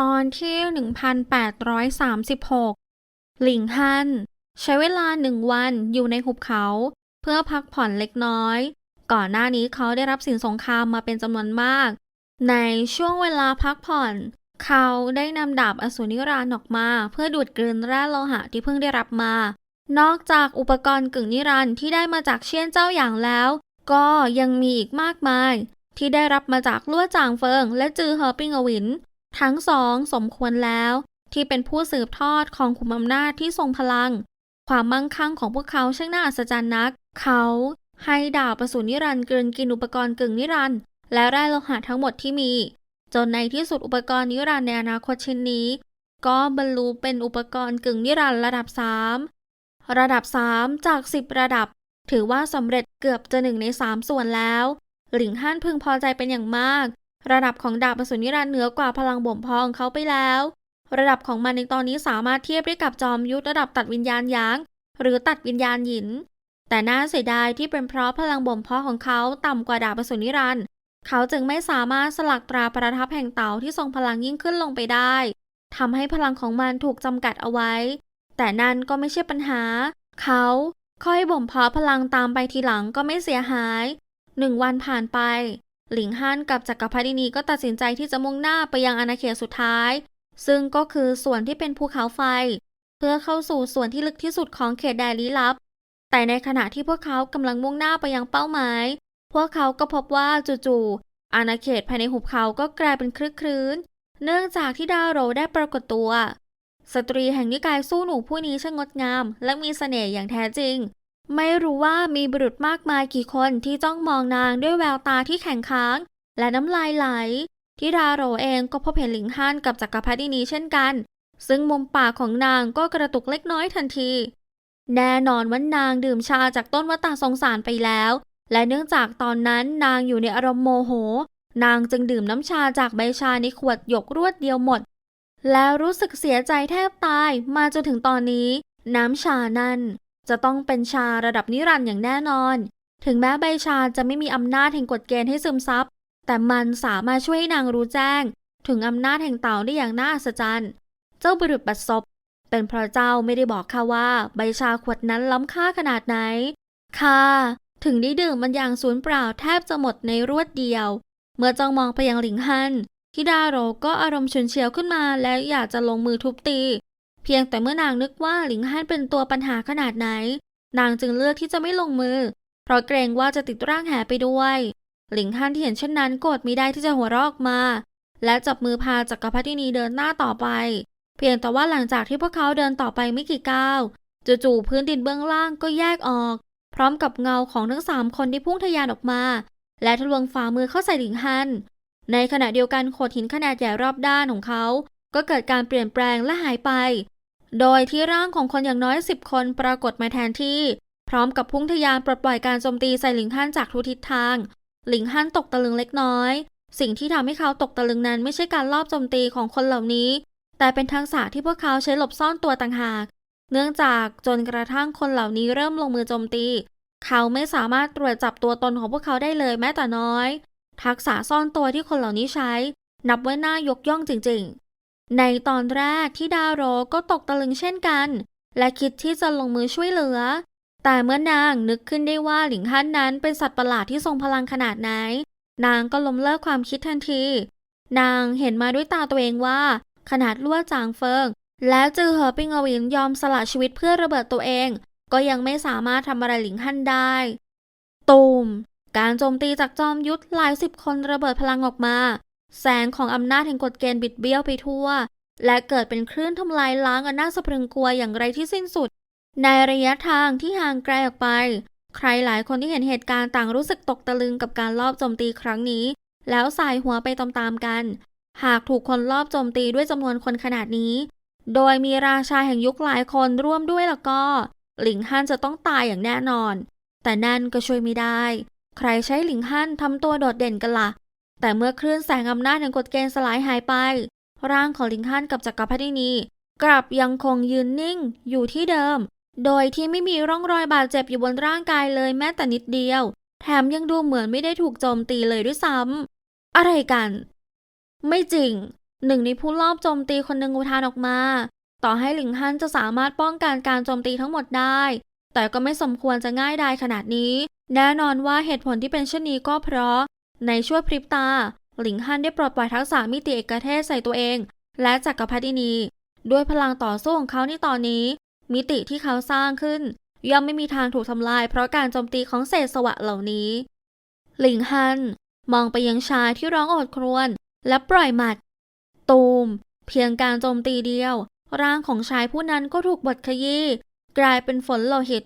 ตอนที่ 1836 หลิงฮั่นใช้เวลาหนึ่งวันอยู่ในหุบเขา เพื่อพักผ่อนเล็กน้อย ก่อนหน้านี้เขาได้รับสินสงครามมาเป็นจำนวนมาก ในช่วงเวลาพักผ่อน เขาได้นำดาบอสูรนิรันดร์ออกมา เพื่อดูดกลืนแร่โลหะที่เพิ่งได้รับมา นอกจากอุปกรณ์กึ่งนิรันดร์ที่ได้มาจากเชียนเจ้าอย่างแล้ว ก็ยังมีอีกมากมายที่ได้รับมาจากลั่วจางเฟิงและจือเฮอปิงอวิน ทั้งสองสมควรแล้ว ที่เป็นผู้สืบทอดของขุมอำนาจที่ทรงพลัง ความมั่งคั่งของพวกเขาช่างน่าอัศจรรย์นัก เขาให้ดาบประสูนิรันด์กลืนกินอุปกรณ์กึ่งนิรันด์และแร่โลหะทั้งหมดที่มี จนในที่สุดอุปกรณ์นิรันด์ในอนาคตชิ้นนี้ ก็บรรลุเป็นอุปกรณ์กึ่งนิรันด์ระดับ 3 ระดับ 3 จาก 10 ระดับ ถือว่าสำเร็จเกือบจะหนึ่งใน 3 ส่วนแล้ว หลิงฮั่นพึงพอใจเป็นอย่างมาก ระดับของดาบประสูรนิรันต์เหนือกว่าพลังบ่มเพาะของเขาไปแล้ว ระดับของมันในตอนนี้สามารถเทียบได้กับจอมยุทธระดับตัดวิญญาณหยาง หรือตัดวิญญาณหยิน แต่น่าเสียดายที่เป็นเพราะพลังบ่มเพาะของเขาต่ำกว่าดาบประสูรนิรันต์เขาจึงไม่สามารถสลักตราประทับแห่งเต่าที่ทรงพลังยิ่งขึ้นลงไปได้ทำให้พลังของมันถูกจำกัดเอาไว้ แต่นั่นก็ไม่ใช่ปัญหา เขาค่อยบ่มเพาะพลังตามไปทีหลังก็ไม่เสียหายหนึ่งวันผ่านไป หลิงฮั่นกับจักรพรรดินีก็ตัดสินใจที่จะมุ่งหน้าไปยังอาณาเขตสุดท้าย ซึ่งก็คือส่วนที่เป็นภูเขาไฟ เพื่อเข้าสู่ส่วนที่ลึกที่สุดของเขตแดนลี้ลับ แต่ในขณะที่พวกเขากำลังมุ่งหน้าไปยังเป้าหมาย พวกเขาก็พบว่าจู่ๆอาณาเขตภายในหุบเขาก็กลายเป็นคลึกครื้น เนื่องจากที่ดาวโรได้ปรากฏตัว สตรีแห่งนิกายสู้หนูผู้นี้ช่างงดงาม และมีเสน่ห์อย่างแท้จริง ไม่รู้ว่ามีบุรุษมากมายกี่คนที่จ้องมองนางด้วยแววตาที่แข็งค้าง และน้ำลายไหลที่ดาโรเองก็พบเห็นหลิงฮั่นกับจักรพรรดินีเช่นกัน ซึ่งมุมปากของนางก็กระตุกเล็กน้อยทันที แน่นอนว่านางดื่มชาจากต้นวัตตาสงสารไปแล้ว และเนื่องจากตอนนั้นนางอยู่ในอารมณ์โมโห นางจึงดื่มน้ำชาจากใบชาในขวดหยกรวดเดียวหมด แล้วรู้สึกเสียใจแทบตายมาจนถึงตอนนี้ น้ำชานั้น จะต้องเป็นชาระดับนิรันดร์อย่างแน่นอน ถึงแม้ใบชาจะไม่มีอำนาจแห่งกฎเกณฑ์ให้ซึมซับ แต่มันสามารถช่วยให้นางรู้แจ้ง ถึงอำนาจแห่งเต่าได้อย่างน่าอัศจรรย์ เจ้าบุรุษบัดซบเป็นเพราะเจ้าไม่ได้บอกข้าว่าใบชาขวดนั้นล้ำค่าขนาดไหนข้าถึงได้ดื่มมันอย่างสูญเปล่าแทบจะหมดในรวดเดียว เมื่อจ้องมองไปยังหลิงฮันทิดาโรก็อารมณ์ฉุนเฉียวขึ้นมาและอยากจะลงมือทุบตี เพียงแต่เมื่อนางนึกว่าหลิงฮั่นเป็นตัวปัญหาขนาดไหน นางจึงเลือกที่จะไม่ลงมือ เพราะเกรงว่าจะติดร่างแหไปด้วย หลิงฮั่นที่เห็นเช่นนั้นโกรธมิได้ที่จะหัวเราะออกมา และจับมือพาจักรพรรดินีเดินหน้าต่อไป เพียงแต่ว่าหลังจากที่พวกเขาเดินต่อไปไม่กี่ก้าวจู่ๆพื้นดินเบื้องล่างก็แยกออก พร้อมกับเงาของทั้งสามคนที่พุ่งทะยานออกมา และทะลวงฝ่ามือเข้าใส่หลิงฮันในขณะเดียวกันโขดหินขนาดใหญ่รอบด้านของเขา ก็เกิดการเปลี่ยนแปลงและหายไป โดยที่ร่างของคนอย่างน้อยสิบคนปรากฏมาแทนที่ พร้อมกับพุ่งทะยานปลดปล่อยการโจมตีใส่หลิงฮั่นจากทุกทิศทาง หลิงฮั่นตกตะลึงเล็กน้อย สิ่งที่ทำให้เขาตกตะลึงนั้นไม่ใช่การลอบโจมตีของคนเหล่านี้ แต่เป็นทักษะที่พวกเขาใช้หลบซ่อนตัวต่างหาก เนื่องจากจนกระทั่งคนเหล่านี้เริ่มลงมือโจมตี เขาไม่สามารถตรวจจับตัวตนของพวกเขาได้เลยแม้แต่น้อย ทักษะซ่อนตัวที่คนเหล่านี้ใช้ นับไว่าน่ายกย่องจริงๆ ในตอนแรกที่ดาโรก็ตกตะลึงเช่นกัน และคิดที่จะลงมือช่วยเหลือ แต่เมื่อนางนึกขึ้นได้ว่าหลิงฮั่นนั้นเป็นสัตว์ประหลาดที่ทรงพลังขนาดไหน นางก็ล้มเลิกความคิดทันที นางเห็นมาด้วยตาตัวเองว่า ขนาดลั่วจางเฟิง และจือเหอปิงอวินยอมสละชีวิตเพื่อระเบิดตัวเอง ก็ยังไม่สามารถทำอะไรหลิงฮั่นได้ตูมการโจมตีจากจอมยุทธหลายสิบคนระเบิดพลังออกมา แสงของอำนาจแห่งกฎเกณฑ์บิดเบี้ยวไปทั่ว และเกิดเป็นคลื่นทำลายล้างอันน่าสะพรึงกลัวอย่างไรที่สิ้นสุด ในระยะทางที่ห่างไกลออกไป ใครหลายคนที่เห็นเหตุการณ์ต่างรู้สึกตกตะลึงกับการลอบโจมตีครั้งนี้ แล้วสายหัวไปตามๆกัน หากถูกคนลอบโจมตีด้วยจำนวนคนขนาดนี้ โดยมีราชาแห่งยุคหลายคนร่วมด้วยแล้วก็ หลิงฮั่นจะต้องตายอย่างแน่นอน แต่นั่นก็ช่วยไม่ได้ ใครใช้หลิงฮั่นทำตัวโดดเด่นกันละ่ะ แต่เมื่อคลื่นแสงอำนาจแห่งกฎเกณฑ์สลายหายไป ร่างของหลิงฮั่นกับจักรพรรดินีกลับยังคงยืนนิ่งอยู่ที่เดิม โดยที่ไม่มีร่องรอยบาดเจ็บอยู่บนร่างกายเลยแม้แต่นิดเดียว แถมยังดูเหมือนไม่ได้ถูกโจมตีเลยด้วยซ้ำอะไรกัน ไม่จริง หนึ่งในผู้ลอบโจมตีคนหนึ่งอุทานออกมา ต่อให้หลิงฮั่นจะสามารถป้องกันการโจมตีทั้งหมดได้ แต่ก็ไม่สมควรจะง่ายดายขนาดนี้ แน่นอนว่าเหตุผลที่เป็นเช่นนี้ก็เพราะ ในชั่วพริบตา หลิงฮั่นได้ปลดปล่อยทักษะมิติเอกเทศใส่ตัวเอง และจักรพรรดินี ด้วยพลังต่อสู้ของเขาในตอนนี้ มิติที่เขาสร้างขึ้น ย่อมไม่มีทางถูกทำลาย เพราะการโจมตีของเศษสวะเหล่านี้ หลิงฮันมองไปยังชายที่ร้องโอดครวญและปล่อยหมัด ตูม เพียงการโจมตีเดียว ร่างของชายผู้นั้นก็ถูกบดขยี้กลายเป็นฝนโลหิต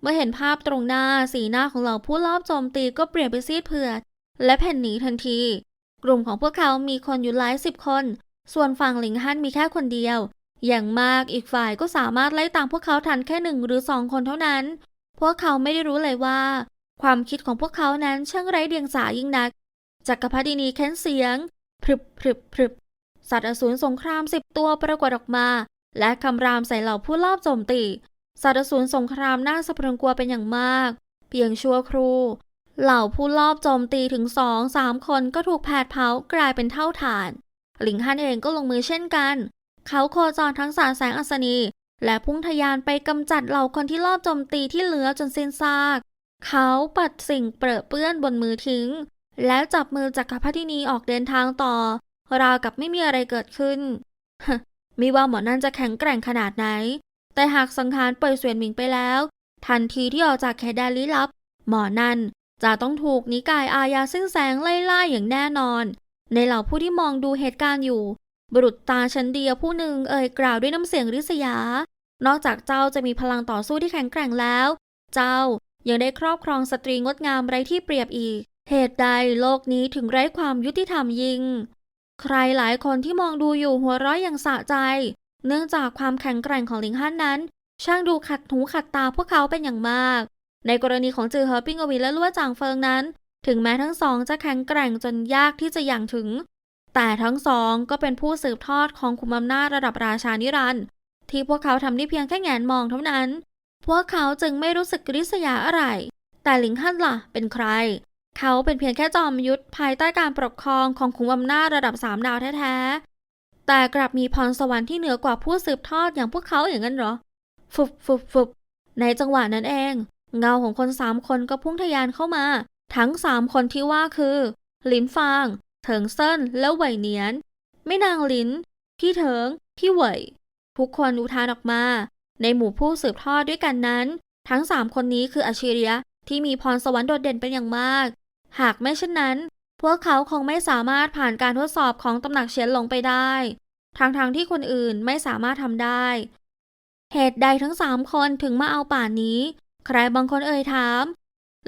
เมื่อเห็นภาพตรงหน้าสีหน้าของเหล่าผู้ลอบโจมตีก็เปลี่ยนไปซีดเผือด และแผ่นหนีทันที กลุ่มของพวกเขามีคนอยู่หลายสิบคน ส่วนฝั่งหลิงฮั่นมีแค่คนเดียว อย่างมากอีกฝ่ายก็สามารถไล่ตามพวกเขาทันแค่หนึ่งหรือสองคนเท่านั้น พวกเขาไม่ได้รู้เลยว่า ความคิดของพวกเขานั้นช่างไร้เดียงสายิ่งนักจักรพรรดินีแค้นเสียงพรึบพรึบพรึบสัตว์อสูรสงครามสิบตัวปรากฏออกมา และคำรามใส่เหล่าผู้ลอบโจมตีสัตว์อสูรสงครามน่าสะพรึงกลัวเป็นอย่างมาก เพียงชั่วครู่ เหล่าผู้ลอบโจมตีถึงสองสามคนก็ถูกแผดเผากลายเป็นเท่าฐาน หลิงฮันเองก็ลงมือเช่นกัน เขาโคจรทั้งสารแสงอัศนี และพุ่งทะยานไปกำจัดเหล่าคนที่ลอบโจมตีที่เหลือจนสิ้นซาก เขาปัดสิ่งเปรอะเปื้อนบนมือทิ้ง แล้วจับมือจักรพรรดินีออกเดินทางต่อ ราวกับไม่มีอะไรเกิดขึ้นไม่ว่าหมอนั่นจะแข็งแกร่งขนาดไหน แต่หากสังหารเป่ยเสวียนหมิงไปแล้ว ทันทีที่ออกจากแคแดนลี้ลับ หมอนั่น จะต้องถูกนิกายอาญาซึ่งแสงไล่ล่าอย่างแน่นอน ในเหล่าผู้ที่มองดูเหตุการณ์อยู่ บุรุษตาชั้นเดียวผู้หนึ่งเอ่ยกล่าวด้วยน้ำเสียงริษยา นอกจากเจ้าจะมีพลังต่อสู้ที่แข็งแกร่งแล้ว เจ้ายังได้ครอบครองสตรีงดงามไร้ที่เปรียบอีก เหตุใดโลกนี้ถึงไร้ความยุติธรรมยิง ใครหลายคนที่มองดูอยู่หัวเราะอย่างสะใจ เนื่องจากความแข็งแกร่งของลิงฮั่นนั้น ช่างดูขัดหูขัดตาพวกเขาเป็นอย่างมาก ในกรณีของจือเหอปิ้งอวีและลั่วจางเฟิงนั้น ถึงแม้ทั้งสองจะแข็งแกร่งจนยากที่จะอย่างถึง แต่ทั้งสองก็เป็นผู้สืบทอดของคุมอำนาจระดับราชานิรันดร์ที่พวกเขาทำได้เพียงแค่แงนมองเท่านั้น พวกเขาจึงไม่รู้สึกริษยาอะไร แต่หลิงฮั่นล่ะ เป็นใคร เขาเป็นเพียงแค่จอมยุทธภายใต้การปกครองของคุมอำนาจระดับสามดาวแท้ๆ แต่กลับมีพรสวรรค์ที่เหนือกว่าผู้สืบทอดอย่างพวกเขาอย่างนั้นเหรอ ฟุบฟุบฟุบในจังหวะนั้นเอง เงาของคนสามคนก็พุ่งทะยานเข้ามา ทั้งสามคนที่ว่าคือ หลินฟาง เถิงเซินและเหวยเนียน ไม่นางหลิน พี่เถิง พี่เหวยทุกคนอุทานออกมา ในหมู่ผู้สืบทอดด้วยกันนั้น ทั้งสามคนนี้คืออาชีริยะที่มีพรสวรรค์โดดเด่นเป็นอย่างมาก หากไม่เช่นนั้น พวกเขาคงไม่สามารถผ่านการทดสอบของตำหนักเฉียนหลงไปได้ทั้งๆทที่คนอื่นไม่สามารถทำได้ เหตุใดทั้งสามคนถึงมาเอาป่านนี้ ใครบางคนเอ่ยถาม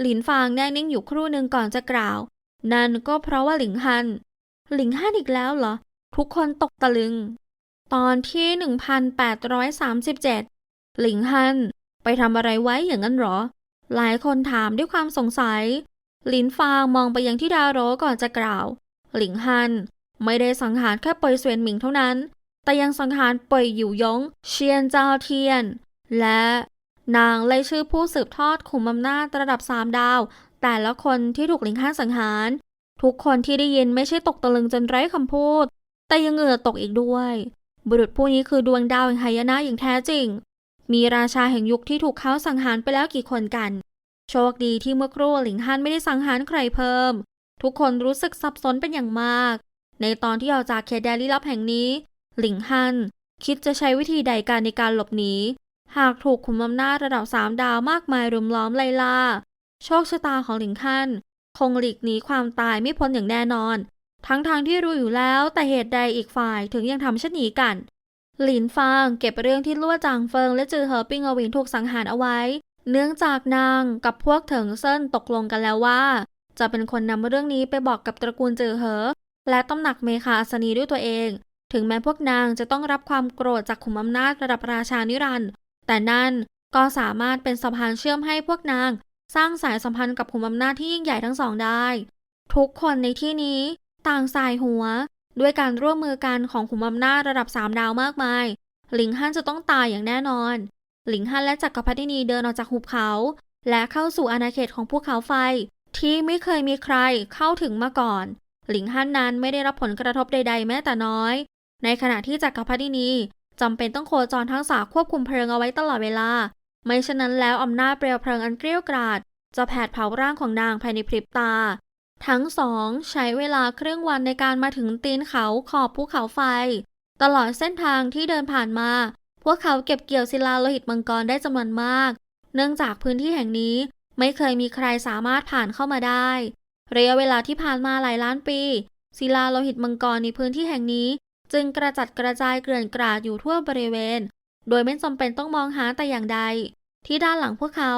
หลินฟางแน่นิ่งอยู่ครู่หนึ่งก่อนจะกล่าว นั่นก็เพราะว่าหลิงฮัน หลิงฮันอีกแล้วเหรอ ทุกคนตกตะลึง ตอนที่ 1837 หลิงฮัน ไปทำอะไรไว้อย่างนั้นเหรอ หลายคนถามด้วยความสงสัย หลินฟางมองไปยังที่ดาโรก่อนจะกล่าว หลิงฮัน ไม่ได้สังหารแค่เปยเสวียนหมิงเท่านั้น แต่ยังสังหารเปยหยู่ยง เชียนเจ้าเทียน และ นางไล่ชื่อผู้สืบทอดขุมอำนาจระดับสามดาว แต่ละคนที่ถูกหลิงฮันสังหาร ทุกคนที่ได้ยินไม่ใช่ตกตะลึงจนไร้คำพูด แต่ยังเหงื่อตกอีกด้วย บุรุษผู้นี้คือดวงดาวแห่งหายนะอย่างแท้จริง มีราชาแห่งยุคที่ถูกเขาสังหารไปแล้วกี่คนกัน โชคดีที่เมื่อครู่หลิงฮันไม่ได้สังหารใครเพิ่ม ทุกคนรู้สึกสับสนเป็นอย่างมาก ในตอนที่ออกจากเขตแดนลี้ลับแห่งนี้ หลิงฮันคิดจะใช้วิธีใดการในการหลบหนี หากถูกขุมอำนาจระดับสามดาวมากมายรุมล้อมไล่ล่า โชคชะตาของหลิงฮันคงหลีกหนีความตายไม่พ้นอย่างแน่นอน ทั้งทางที่รู้อยู่แล้วแต่เหตุใดอีกฝ่ายถึงยังทำเช่นนี้กัน หลินฟางเก็บเรื่องที่ลั่วจางเฟิงและจือเหอปิงอวินถูกสังหารเอาไว้ เนื่องจากนางกับพวกเถิงเซินตกลงกันแล้วว่า จะเป็นคนนำเรื่องนี้ไปบอกกับตระกูลจือเหอ และตำหนักเมคาอัศนีด้วยตัวเอง ถึงแม้พวกนางจะต้องรับความโกรธจากขุมอำนาจระดับราชานิรันดร์ แต่นั่นก็สามารถเป็นสะพานเชื่อมให้พวกนาง สร้างสายสัมพันธ์กับขุมอำนาจที่ยิ่งใหญ่ทั้งสองได้ ทุกคนในที่นี้ต่างสายหัว ด้วยการร่วมมือกันของขุมอำนาจระดับสามดาวมากมาย หลิงฮั่นจะต้องตายอย่างแน่นอน หลิงฮั่นและจักรพรรดินีเดินออกจากหุบเขา และเข้าสู่อาณาเขตของภูเขาไฟ ที่ไม่เคยมีใครเข้าถึงมาก่อน หลิงฮั่นนั้นไม่ได้รับผลกระทบใด ๆ แม้แต่น้อย ในขณะที่จักรพรรดินี จำเป็นต้องโคจรทักษะควบคุมเพลิงเอาไว้ตลอดเวลา ไม่ฉะนั้นแล้วอำนาจเปลวเพลิงอันเกรี้ยวกราดจะแผดเผาร่างของนางภายในพริบตา ทั้งสองใช้เวลาครึ่งวันในการมาถึงตีนเขาขอบภูเขาไฟ ตลอดเส้นทางที่เดินผ่านมา พวกเขาเก็บเกี่ยวศิลาโลหิตมังกรได้จำนวนมาก เนื่องจากพื้นที่แห่งนี้ไม่เคยมีใครสามารถผ่านเข้ามาได้ ระยะเวลาที่ผ่านมาหลายล้านปีศิลาโลหิตมังกรในพื้นที่แห่งนี้ จึงกระจัดกระจายเกลื่อนกราดอยู่ทั่วบริเวณ โดยไม่จำเป็นต้องมองหาแต่อย่างใด ที่ด้านหลังพวกเขา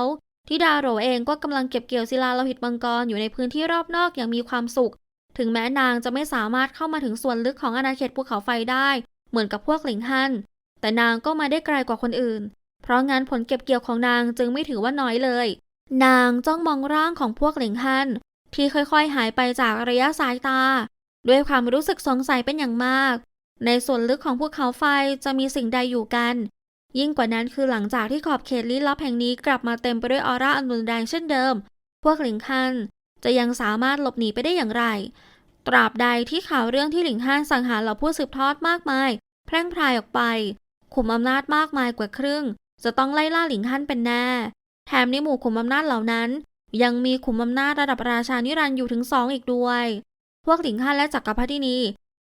ที่ดาโรเองก็กำลังเก็บเกี่ยวศิลาโลหิตมังกรอยู่ในพื้นที่รอบนอกอย่างมีความสุข ถึงแม้นางจะไม่สามารถเข้ามาถึงส่วนลึกของอาณาเขตภูเขาไฟได้ เหมือนกับพวกหลิงฮั่นแต่นางก็มาได้ไกลกว่าคนอื่น เพราะงั้นผลเก็บเกี่ยวของนางจึงไม่ถือว่าน้อยเลย นางจ้องมองร่างของพวกหลิงฮั่นที่ค่อยๆ หายไปจากระยะสายตา ด้วยความรู้สึกสงสัยเป็นอย่างมาก ในส่วนลึกของภูเขาไฟจะมีสิ่งใดอยู่กัน ยิ่งกว่านั้นคือหลังจากที่ขอบเขตลี้ลับแห่งนี้กลับมาเต็มไปด้วยออร่าอันรุนแรงเช่นเดิม พวกหลิงฮั่นจะยังสามารถหลบหนีไปได้อย่างไร ตราบใดที่ข่าวเรื่องที่หลิงฮั่นสังหารเหล่าผู้สืบทอดมากมาย แพร่งพรายออกไป ขุมอำนาจมากมายกว่าครึ่ง จะต้องไล่ล่าหลิงฮั่นเป็นแน่ แถมในหมู่ขุมอำนาจเหล่านั้น ยังมีขุมอำนาจระดับราชานิรันดร์อยู่ถึงสองอีกด้วย พวกหลิงฮั่นและจักรพรรดินี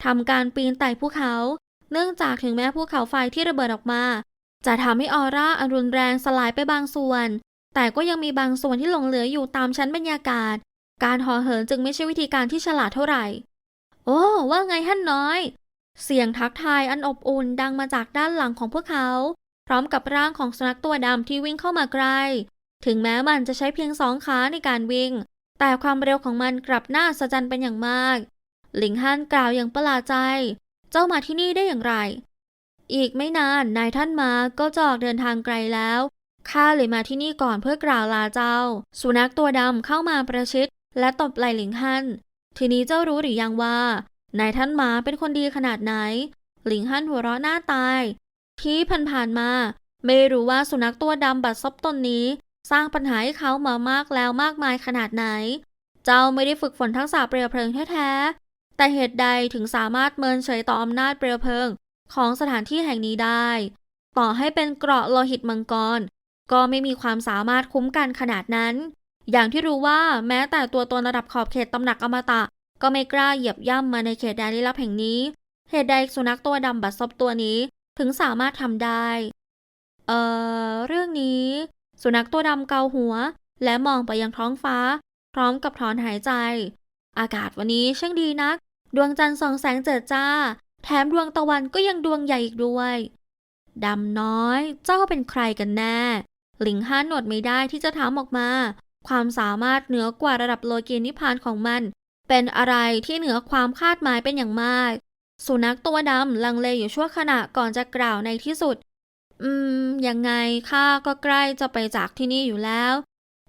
ทำการปีนไต่ภูเขา เนื่องจากถึงแม้ภูเขาไฟที่ระเบิดออกมา จะทำให้ออร่าอันรุนแรงสลายไปบางส่วน แต่ก็ยังมีบางส่วนที่หลงเหลืออยู่ตามชั้นบรรยากาศ การห่อเหินจึงไม่ใช่วิธีการที่ฉลาดเท่าไหร่ โอ้ว่าไงท่านน้อย เสียงทักทายอันอบอุ่นดังมาจากด้านหลังของพวกเขา พร้อมกับร่างของสุนัขตัวดำที่วิ่งเข้ามาใกล้ถึงแม้มันจะใช้เพียงสองขาในการวิ่ง แต่ความเร็วของมันกลับน่าสะใจเป็นอย่างมาก หลิงฮั่นกล่าวอย่างประหลาดใจ เจ้ามาที่นี่ได้อย่างไร อีกไม่นานนายท่านมาก็จอกเดินทางไกลแล้ว ข้าเลยมาที่นี่ก่อนเพื่อกล่าวลาเจ้า สุนัขตัวดำเข้ามาประชิด และตบไหล่หลิงฮั่น ทีนี้เจ้ารู้หรือยังว่านายท่านมาเป็นคนดีขนาดไหน หลิงฮั่นหัวเราะหน้าตาย ที่ผ่านๆมา ไม่รู้ว่าสุนัขตัวดำบัดซบตนนี้ สร้างปัญหาให้เขามามากแล้วมากมายขนาดไหน เจ้าไม่ได้ฝึกฝนทักษะเปลวเพลิงแท้ๆ แต่เหตุใดถึงสามารถเมินเฉยต่ออำนาจเปลวเพลิง ของสถานที่แห่งนี้ได้ ต่อให้เป็นเกราะโลหิตมังกร ก็ไม่มีความสามารถคุ้มกันขนาดนั้น อย่างที่รู้ว่าแม้แต่ตัวตนระดับขอบเขตตำหนักอมตะ ก็ไม่กล้าเหยียบย่ำมาในเขตแดนลี้ลับแห่งนี้ เหตุใดสุนัขตัวดำบัดซบตัวนี้ถึงสามารถทำได้ เอ่อ เรื่องนี้ สุนัขตัวดำเกาหัว และมองไปยังท้องฟ้า พร้อมกับถอนหายใจ อากาศวันนี้ช่างดีนัก ดวงจันทร์ส่องแสงเจิดจ้า แถมดวงตะวันก็ยังดวงใหญ่อีกด้วย ดำน้อย เจ้าเป็นใครกันแน่ หลิงห้านหนวดไม่ได้ที่จะถามออกมา ความสามารถเหนือกว่าระดับโลกีนิพพานของมัน เป็นอะไรที่เหนือความคาดหมายเป็นอย่างมาก สุนัขตัวดำลังเลอยู่ชั่วขณะก่อนจะกล่าวในที่สุด อืม ยังไงข้าก็ใกล้จะไปจากที่นี่อยู่แล้ว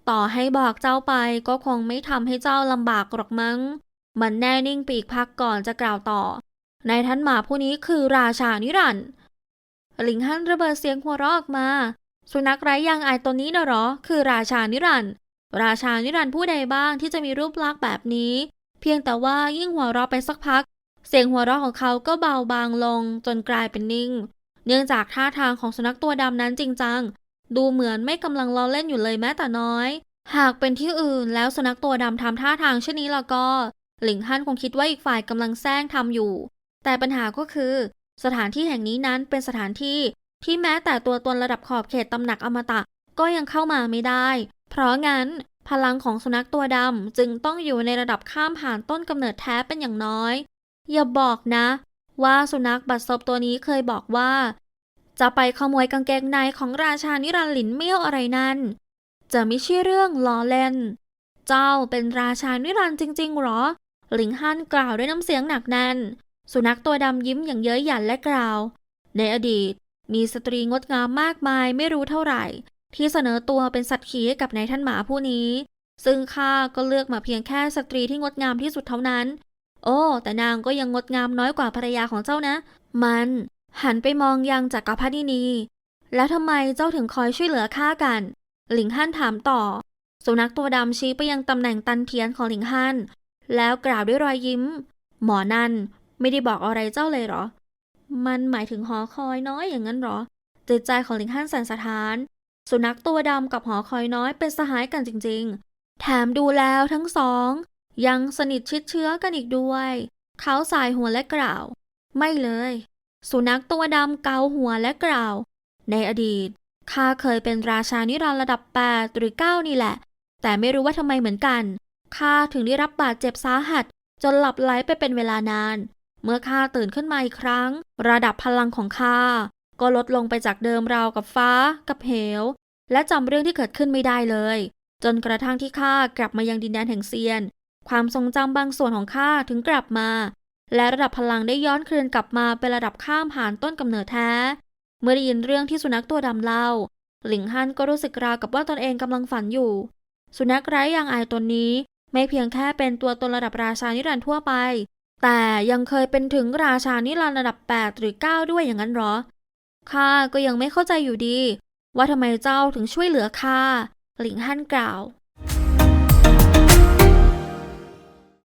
ต่อให้บอกเจ้าไปก็คงไม่ทำให้เจ้าลำบากหรอกมั้ง มันแน่นิ่งปีกพักก่อนจะกล่าวต่อ นายท่านหมาผู้นี้คือราชานิรันดร์หลิงฮั่นระเบิดเสียงหัวเราะออกมา สุนัขไร้ยางอายตัวนี้นะเหรอ คือราชานิรันดร์ราชานิรันดร์ผู้ใดบ้างที่จะมีรูปลักษณ์แบบนี้ เพียงแต่ว่ายิ่งหัวเราะไปสักพัก เสียงหัวเราะของเขาก็เบาบางลงจนกลายเป็นนิ่ง เนื่องจากท่าทางของสุนัขตัวดำนั้นจริงจัง ดูเหมือนไม่กำลังล้อเล่นอยู่เลยแม้แต่น้อย หากเป็นที่อื่นแล้วสุนัขตัวดำทำท่าทางเช่นนี้แล้วก็ หลิงฮั่นคงคิดว่าอีกฝ่ายกำลังแซงทำอยู่ แต่ปัญหาก็คือ สถานที่แห่งนี้นั้นเป็นสถานที่ที่แม้แต่ตัวตนระดับขอบเขตตำหนักอมตะก็ยังเข้ามาไม่ได้ เพราะงั้น พลังของสุนัขตัวดำจึงต้องอยู่ในระดับข้ามผ่านต้นกำเนิดแท้เป็นอย่างน้อย อย่าบอกนะ ว่าสุนัขบัดซบตัวนี้เคยบอกว่า จะไปขโมยกางเกงในของราชานิรันหลินเมี่ยวอะไรนั่น จะไม่ใช่เรื่องล้อเล่น เจ้าเป็นราชานิรันจริงๆหรอ หลิงฮั่นกล่าวด้วยน้ำเสียงหนักแน่น สุนัขตัวดำยิ้มอย่างเย้ยหยันและกล่าว ในอดีต มีสตรีงดงามมากมายไม่รู้เท่าไหร่ ที่เสนอตัวเป็นสัตว์ขี่ให้กับนายท่านหมาผู้นี้ ซึ่งข้าก็เลือกมาเพียงแค่สตรีที่งดงามที่สุดเท่านั้น โอ้ แต่นางก็ยังงดงามน้อยกว่าภรรยาของเจ้านะ มัน หันไปมองยังจักรพรรดินี แล้วทำไมเจ้าถึงคอยช่วยเหลือข้ากัน หลิงฮั่นถามต่อ สุนัขตัวดำชี้ไปยังตำแหน่งตันเทียนของหลิงฮั่น แล้วกล่าวด้วยรอยยิ้ม หมอนั่นไม่ได้บอกอะไรเจ้าเลยเหรอ มันหมายถึงหอคอยน้อยอย่างนั้นเหรอจิตใจของลิงฮั่นสันสะท้าน สุนัขตัวดำกับหอคอยน้อยเป็นสหายกันจริง ๆ แถมดูแล้วทั้งสอง ยังสนิทชิดเชื้อกันอีกด้วย เขาสายหัวและกล่าว ไม่เลย สุนัขตัวดำเกาหัวและกล่าว ในอดีตข้าเคยเป็นราชานิรันดร์ระดับ8หรือ9นี่แหละ แต่ไม่รู้ว่าทำไมเหมือนกัน ข้าถึงได้รับบาดเจ็บสาหัส จนหลับไหลไปเป็นเวลานาน เมื่อข้าตื่นขึ้นมาอีกครั้ง ระดับพลังของข้าก็ลดลงไปจากเดิมราวกับฟ้า กับเหว และจำเรื่องที่เกิดขึ้นไม่ได้เลย จนกระทั่งที่ข้ากลับมายังดินแดนแห่งเซียน ความทรงจำบางส่วนของข้าถึงกลับมา และระดับพลังได้ย้อนคืนกลับมาเป็นระดับข้ามผ่านต้นกำเนิดแท้ เมื่อได้ยินเรื่องที่สุนัขตัวดำเล่า หลิงฮั่นก็รู้สึกราวกับว่าตนเองกำลังฝันอยู่ สุนัขไร้ยางอายตัวนี้ ไม่เพียงแค่เป็นตัวตนระดับราชานิรันดร์ทั่วไป แต่ยังเคยเป็นถึงราชานิรันดร์ระดับ 8 หรือ 9 ด้วยอย่างนั้นเหรอข้าก็ยังไม่เข้าใจอยู่ดี ว่าทำไมเจ้าถึงช่วยเหลือข้าหลิงฮั่นกล่าว